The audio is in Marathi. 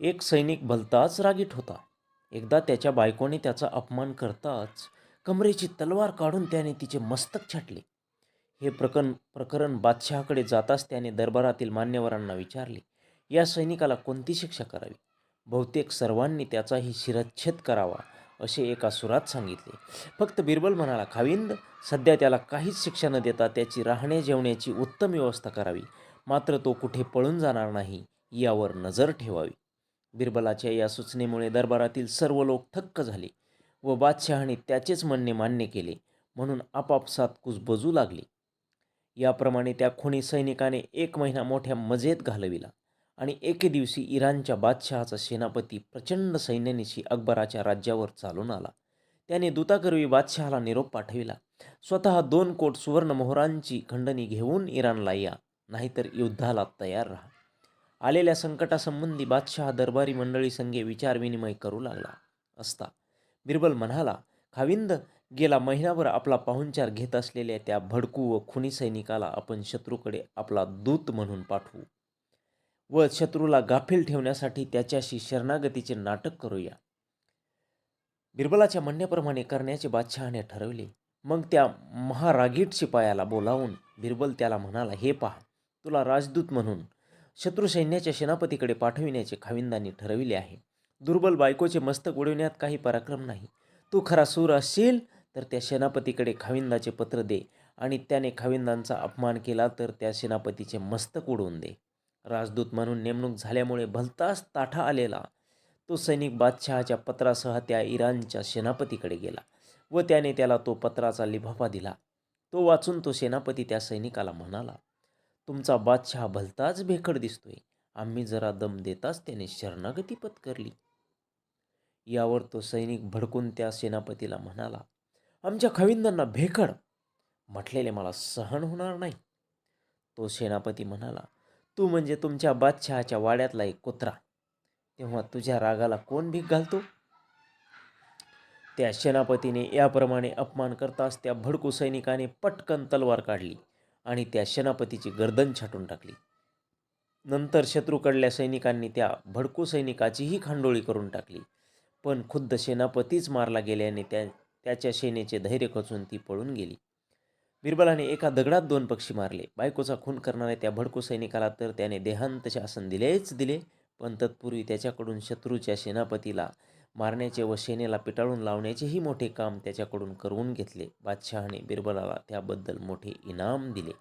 एक सैनिक भलताच रागीट होता. एकदा त्याच्या बायकोने त्याचा अपमान करताच कमरेची तलवार काढून त्याने तिचे मस्तक छाटले. हे प्रकरण प्रकरण बादशहाकडे जाताच त्याने दरबारातील मान्यवरांना विचारले या सैनिकाला कोणती शिक्षा करावी? बहुतेक सर्वांनी त्याचाही शिरच्छेद करावा असे एका सुरात सांगितले. फक्त बिरबल म्हणाला खाविंद सध्या त्याला काहीच शिक्षा न देता त्याची राहण्या जेवण्याची उत्तम व्यवस्था करावी. मात्र तो कुठे पळून जाणार नाही यावर नजर ठेवावी. बिरबलाच्या या सूचनेमुळे दरबारातील सर्व लोक थक्क झाले व बादशहाने त्याचेच म्हणणे मान्य केले म्हणून आपापसात कुजबजू लागली. याप्रमाणे त्या खुनी सैनिकाने एक महिना मोठ्या मजेत घालविला आणि एके दिवशी इराणच्या बादशहाचा सेनापती प्रचंड सैन्यानिशी अकबराच्या राज्यावर चालून आला. त्याने दूताकरवी बादशहाला निरोप पाठविला स्वतः दोन कोट सुवर्ण मोहरांची खंडणी घेऊन इराणला या नाहीतर युद्धाला तयार राहा. आलेल्या संकटासंबंधी बादशहा दरबारी मंडळी संघे विचारविनिमय करू लागला असता. बिरबल म्हणाला खाविंद गेला महिनाभर आपला पाहुणचार घेत असलेल्या त्या भडकू व खुनी सैनिकाला आपण शत्रूकडे आपला दूत म्हणून पाठवू व शत्रूला गाफील ठेवण्यासाठी त्याच्याशी शरणागतीचे नाटक करूया. बिरबलाच्या म्हणण्याप्रमाणे करण्याचे बादशहाने ठरवले. मग त्या महारागीट शिपायाला बोलावून बिरबल त्याला म्हणाला हे पहा तुला राजदूत म्हणून शत्रू सैन्याच्या सेनापतीकडे पाठविण्याचे खाविंदांनी ठरविले आहे. दुर्बल बायकोचे मस्तक उडविण्यात काही पराक्रम नाही. तू खरा सूर असशील तर त्या सेनापतीकडे खाविंदाचे पत्र दे आणि त्याने खाविंदांचा अपमान केला तर त्या सेनापतीचे मस्तक उडवून दे. राजदूत म्हणून नेमणूक झाल्यामुळे भलताच ताठा आलेला. तो सैनिक बादशहाच्या पत्रासह त्या इराणच्या सेनापतीकडे गेला व त्याने त्याला तो पत्राचा लिफाफा दिला. तो वाचून तो सेनापती त्या सैनिकाला म्हणाला तुमचा बादशहा भलताच भेकड दिसतोय. आम्ही जरा दम देताच त्याने शरणागती पत्करली. यावर तो सैनिक भडकून त्या सेनापतीला म्हणाला आमच्या खविंदांना भेकड म्हटलेले मला सहन होणार नाही. तो सेनापती म्हणाला तू म्हणजे तुमच्या बादशहाच्या वाड्यातला एक कुत्रा. तेव्हा तुझ्या रागाला कोण भीक घालतो? त्या सेनापतीने याप्रमाणे अपमान करताच त्या भडकू सैनिकाने पटकन तलवार काढली. आणि त्या सेनापतीची गर्दन छाटून टाकली. नंतर शत्रूकडल्या सैनिकांनी त्या भडकू सैनिकाचीही खांडोळी करून टाकली. पण खुद्द सेनापतीच मारला गेल्याने त्या त्याच्या सेनेचे धैर्य खचून ती पळून गेली. बिरबलाने एका दगडात दोन पक्षी मारले. बायकोचा खून करणाऱ्या त्या भडकू सैनिकाला तर त्याने देहांत शासन दिलेच दिले. पण तत्पूर्वी त्याच्याकडून शत्रूच्या सेनापतीला मारण्याचे व सेनेला पिटाळून लावण्याचेही मोठे काम त्याच्याकडून करवून घेतले. बादशहाने बिरबलाला त्याबद्दल मोठे इनाम दिले.